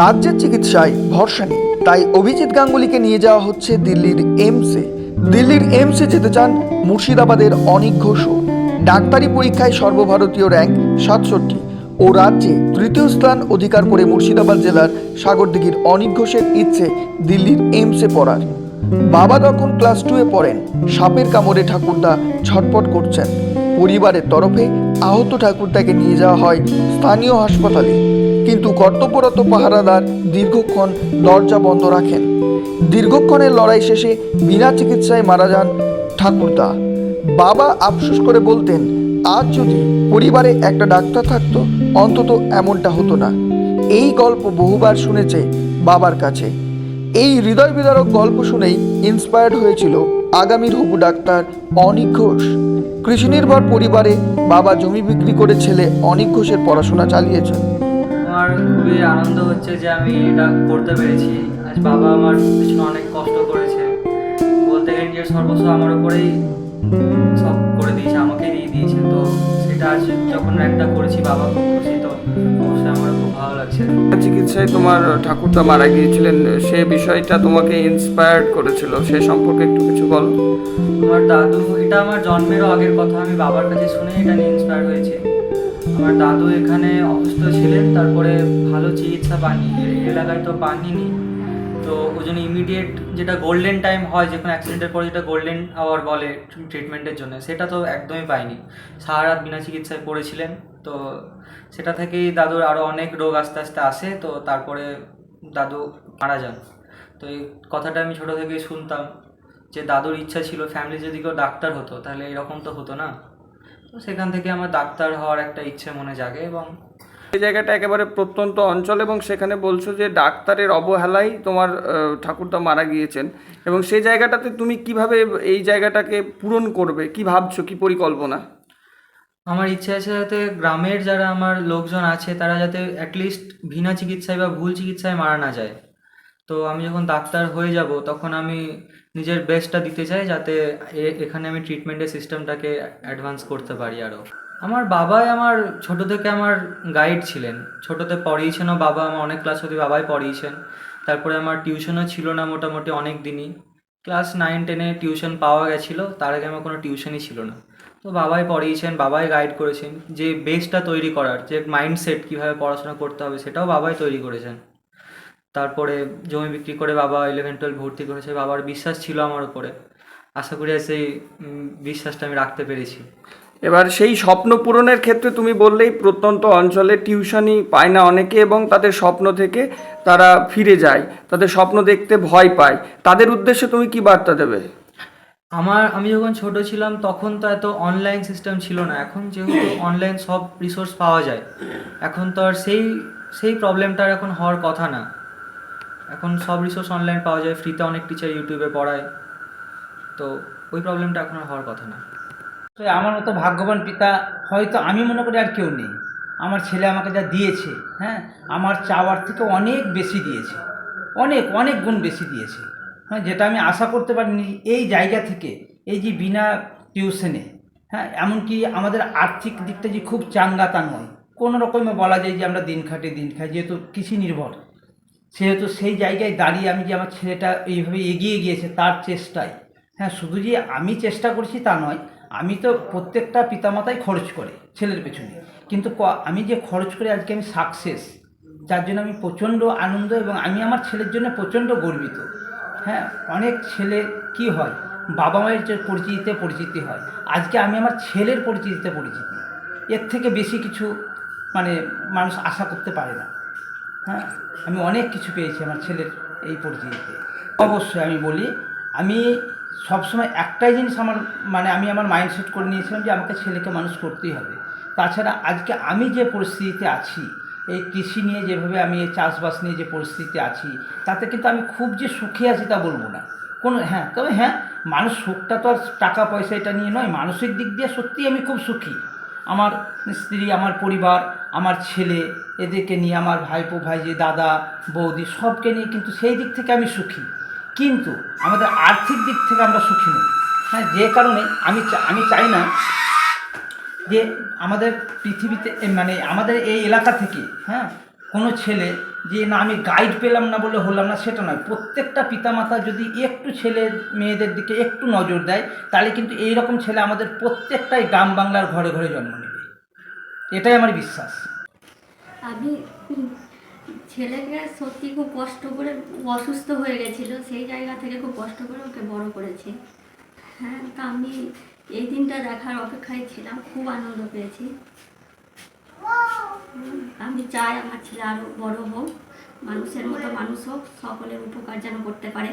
রাজ্যের চিকিৎসায় ভরসা নেই, তাই অভিজিৎ গাঙ্গুলিকে নিয়ে যাওয়া হচ্ছে দিল্লির এমসে। দিল্লির এমসে যেতে চান মুর্শিদাবাদের অনিক ঘোষও। ডাক্তারি পরীক্ষায় সর্বভারতীয় র্যাঙ্ক সাতষট্টি ও রাজ্যে তৃতীয় স্থান অধিকার করে মুর্শিদাবাদ জেলার সাগরদিঘির অনিক ঘোষের ইচ্ছে দিল্লির এমসে পড়ার। বাবা তখন ক্লাস টুয়ে পড়েন, সাপের কামড়ে ঠাকুরদা ছটপট করছেন। পরিবারের তরফে আহত ঠাকুরদাকে নিয়ে যাওয়া হয় স্থানীয় হাসপাতালে। কিন্তু কর্তব্যরত পাহারাদার দীর্ঘক্ষণ দরজা বন্ধ রাখেন। দীর্ঘক্ষণের লড়াই শেষে বিনা চিকিৎসায় মারা যান ঠাকুরদা। বাবা আফসোস করে বলতেন, আজ যদি পরিবারে একটা ডাক্তার থাকতো, অন্তত এমনটা হতো না। এই গল্প বহুবার শুনেছে বাবার কাছে। এই হৃদয় বিদারক গল্প শুনেই ইন্সপায়ার্ড হয়েছিল আগামীর হবু ডাক্তার অনিক ঘোষ। কৃষি নির্ভর পরিবারে বাবা জমি বিক্রি করে ছেলে অনিক ঘোষের পড়াশোনা চালিয়েছেন। আমার খুবই আনন্দ হচ্ছে যে আমি এটা করতে পেরেছি। আজ বাবা আমার পিছনে অনেক কষ্ট করেছে। বলতে গেলে নিজের সর্বস্ব আমার উপরেই সব করে দিয়েছে আমাকে দিয়ে দিয়েছে। তো সেটা আজ যখন একটা করেছি বাবা খুব খুশি তো অবশ্যই আমার খুব ভালো লাগছে। চিকিৎসায় তোমার ঠাকুরদা মারা গিয়েছিলেন সে বিষয়টা তোমাকে ইন্সপায়ার্ড করেছিল সে সম্পর্কে একটু কিছু বলো। আমার দাদু এটা আমার জন্মেরও আগের কথা আমি বাবার কাছে শুনে এটা নিয়ে ইন্সপায়ার হয়েছে। আমার দাদু এখানে অসুস্থ ছিলেন, তারপরে ভালো চিকিৎসা পাননি এলাকায় তো পাননি। তো ওই জন্য ইমিডিয়েট যেটা গোল্ডেন টাইম হয় যে কোনো অ্যাক্সিডেন্টের পরে যেটা গোল্ডেন আওয়ার বলে ট্রিটমেন্টের জন্য, সেটা তো একদমই পাইনি। সারা রাত বিনা চিকিৎসায় পড়েছিলেন, তো সেটা থেকেই দাদুর আরও অনেক রোগ আস্তে আস্তে আসে, তো তারপরে দাদু মারা যান। তো এই কথাটা আমি ছোটো থেকেই শুনতাম, যে দাদুর ইচ্ছা ছিল ফ্যামিলি যদি কেউ ডাক্তার হতো, তাহলে এরকম তো হতো না। তো সেখান থেকে আমার ডাক্তার হওয়ার একটা ইচ্ছে মনে জাগে এবং এই জায়গাটা একেবারে প্রত্যন্ত অঞ্চল এবং সেখানে বলছো যে ডাক্তারের অবহেলাই তোমার ঠাকুরদা মারা গিয়েছেন। এবং সেই জায়গাটাতে তুমি কীভাবে এই জায়গাটাকে পূরণ করবে? কি ভাবছ? কি পরিকল্পনা? আমার ইচ্ছে আছে যাতে গ্রামের যারা আমার লোকজন আছে তারা যাতে অ্যাটলিস্ট ভিনা চিকিৎসায় বা ভুল চিকিৎসায় মারা না যায়। তো আমি যখন ডাক্তার হয়ে যাব, তখন আমি নিজের বেস্টটা দিতে চাই যাতে এখানে আমি ট্রিটমেন্টের সিস্টেমটাকে অ্যাডভান্স করতে পারি আরও আমার বাবাই আমার ছোট থেকে আমার গাইড ছিলেন। ছোটোতে পড়িয়েছেনও বাবা, আমার অনেক ক্লাস অবধি বাবাই পড়িয়েছেন। তারপরে আমার টিউশনও ছিল না মোটামুটি অনেক দিনই। ক্লাস নাইন টেনে টিউশন পাওয়া গেছিল, তার আগে আমার কোনো টিউশনই ছিল না। তো বাবাই পড়িয়েছেন, বাবাই গাইড করেছেন, যে বেসটা তৈরি করার, যে মাইন্ডসেট কীভাবে পড়াশোনা করতে হবে, সেটাও বাবাই তৈরি করেছেন। তারপরে জমি বিক্রি করে বাবা ইলেভেন টুয়েলভ ভর্তি করেছে। বাবার বিশ্বাস ছিল আমার উপরে। আশা করি সেই বিশ্বাসটা আমি রাখতে পেরেছি। এবার সেই স্বপ্ন পূরণের ক্ষেত্রে তুমি বললেই প্রত্যন্ত অঞ্চলে টিউশনই পায় না অনেকে এবং তাদের স্বপ্ন থেকে তারা ফিরে যায়। তাদের স্বপ্ন দেখতে ভয় পায়। তাদের উদ্দেশ্যে তুমি কি বার্তা দেবে? আমার আমি যখন ছোট ছিলাম তখন তো এত অনলাইন সিস্টেম ছিল না। এখন যেহেতু অনলাইন সব রিসোর্স পাওয়া যায়। এখন তো আর সেই সেই প্রবলেমটার এখন হওয়ার কথা না। এখন সব রিসোর্স অনলাইন পাওয়া যায় ফ্রিতে অনেক টিচার ইউটিউবে পড়ায়। তো ওই প্রবলেমটা এখন আর হওয়ার কথা না। তো আমার মতো ভাগ্যবান পিতা, হয়তো আমি মনে করি আর কেউ নেই। আমার ছেলে আমাকে যা দিয়েছে হ্যাঁ আমার চাওয়ার থেকে অনেক বেশি দিয়েছে। অনেক অনেক গুণ বেশি দিয়েছে। হ্যাঁ যেটা আমি আশা করতে পারিনি এই জায়গা থেকে, এই যে বিনা টিউশনে হ্যাঁ এমনকি আমাদের আর্থিক দিকটা যে খুব চাঙ্গা তা নয় কোনো রকমে বলা যায় যে আমরা দিন খাটি দিন খাই, যেহেতু কৃষি নির্ভর। সেহেতু সেই জায়গায় দাঁড়িয়ে আমি যে আমার ছেলেটা এইভাবে এগিয়ে গিয়েছে তার চেষ্টায়। হ্যাঁ শুধু যে আমি চেষ্টা করছি তা নয়, আমি তো প্রত্যেকটা পিতামাতাই খরচ করে ছেলের পেছনে। কিন্তু আমি যে খরচ করে আজকে আমি সাকসেস যার জন্য আমি প্রচণ্ড আনন্দ এবং আমি আমার ছেলের জন্য প্রচণ্ড গর্বিত। হ্যাঁ অনেক ছেলে কি হয়, বাবা মায়ের যে পরিচিতিতে পরিচিতি হয়, আজকে আমি আমার ছেলের পরিচিতিতে পরিচিতি। এর থেকে বেশি কিছু মানে মানুষ আশা করতে পারে না। হ্যাঁ আমি অনেক কিছু পেয়েছি আমার ছেলের এই পরিচিতিতে। অবশ্যই আমি বলি আমি সবসময় একটাই জিনিস আমার মানে আমি আমার মাইন্ডসেট করে নিয়েছিলাম যে আমাকে ছেলেকে মানুষ করতেই হবে। তাছাড়া আজকে আমি যে পরিস্থিতিতে আছি এই কৃষি নিয়ে যেভাবে আমি এই চাষবাস নিয়ে যে পরিস্থিতিতে আছি তাতে কিন্তু আমি খুব যে সুখী আছি তা বলব না। কোনো হ্যাঁ তবে হ্যাঁ মানুষ সুখটা তো আর টাকা পয়সা এটা নিয়ে নয় মানসিক দিক দিয়ে সত্যিই আমি খুব সুখী। আমার স্ত্রী আমার পরিবার আমার ছেলে, এদেরকে নিয়ে আমার ভাইপো ভাইজি দাদা, বৌদি, সবকে নিয়ে কিন্তু সেই দিক থেকে আমি সুখী। কিন্তু আমাদের আর্থিক দিক থেকে আমরা সুখী নই। হ্যাঁ যে কারণে আমি আমি চাই না যে আমাদের পৃথিবীতে মানে আমাদের এই এলাকা থেকে হ্যাঁ কোনো ছেলে যে না আমি গাইড পেলাম না বলে হলাম না, সেটা নয়। প্রত্যেকটা পিতামাতা যদি একটু ছেলে মেয়েদের দিকে একটু নজর দেয়, তাহলে কিন্তু এই রকম ছেলে আমাদের প্রত্যেকটাই গ্রাম বাংলার ঘরে ঘরে জন্ম নেবে। এটাই আমার বিশ্বাস। আমি ছেলেকে সত্যি খুব কষ্ট করে, অসুস্থ হয়ে গেছিল, সেই জায়গা থেকে খুব কষ্ট করে ওকে বড় করেছি। হ্যাঁ তা আমি এই দিনটা দেখার অপেক্ষায় ছিলাম, খুব আনন্দ পেয়েছি। আমি চাই আমার ছেলে আরও বড় হোক, মানুষের মতো মানুষ হোক, সকলের উপকার যেন করতে পারে।